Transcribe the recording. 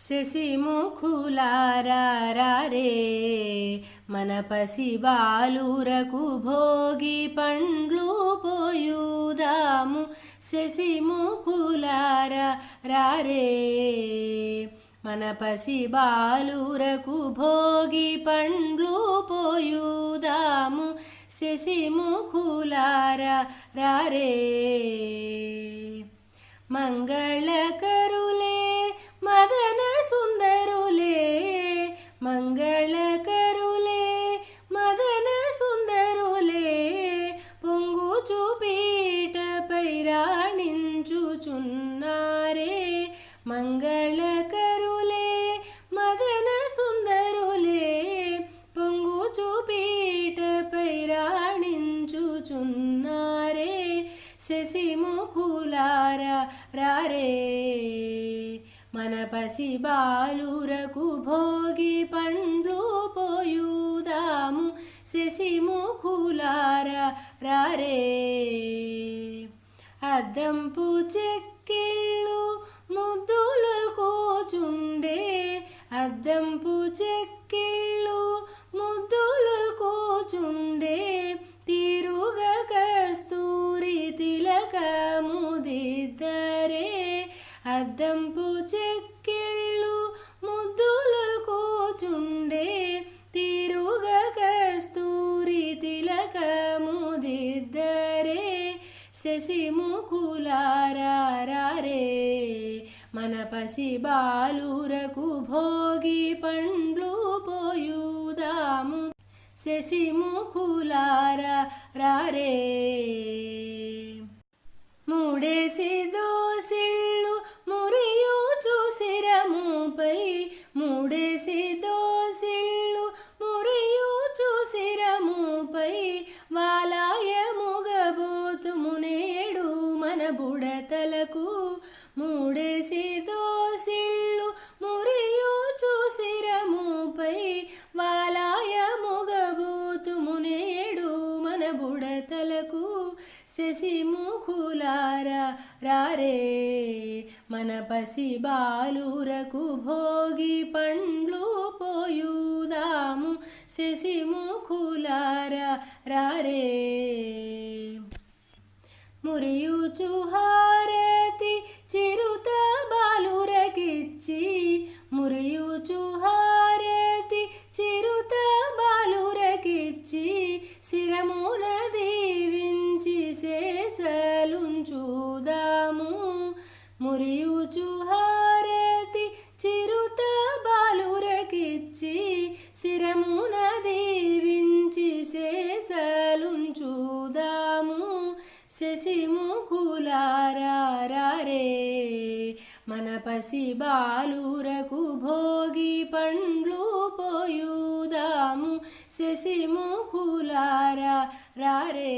శశిముఖులారారే మన పసి బాలురకు భోగి పండ్లు పోయుదాము. శశిముఖులారారే మన పసి బాలురకు భోగి పండ్లు పోయుదాము. శశిముఖులారారే మంగళకరులే మంగళకరులే మదన సుందరులే పొంగు చూపీటపై రాణించుచున్నారే శశిముఖులారా రారే. మన పసి బాలురకు భోగి పండ్లు పోయుదాము శశిముఖులారా రారే. అద్దంపు చెక్కిళ్ళు ముద్దులు కోచుండే అద్దంపు చెక్కిళ్ళు ముద్దులు కోచుండే తీరుగా కస్తూరి తిలకముదిద్దరే అద్దంపు చెక్కిళ్ళు ముద్దులు కోచుండే తీరుగా కస్తూరి తిలకముదిద్దరే శశిముఖులారే మన పసి బాలురకు భోగి పండ్లు పోయుదాము. శశిముఖులారా రారే. మూడేసి దోసిళ్ళు మురియు చూసిరముపై. మూడేసి దోసిళ్ళు మురియు చూసిరముపై. వాలాయ ముగబోతు మునేడు మన బుడతల బుడతలకు శశిముఖులారా రారే. మన పసి బాలురకు భోగి పండ్లు పోయుదాము శశిముఖులారా రారే. మురియుచు హారతి చిరుత బాలురకిచ్చి మురియుచు మురియుచు హారతి చిరుత బాలురకిచ్చి శిరమున దీవించి శేషలుంచుదాము శశిముఖులారారే మన పసి బాలురకు భోగి పండ్లు పోయుదాము. శశిముఖులారా రారే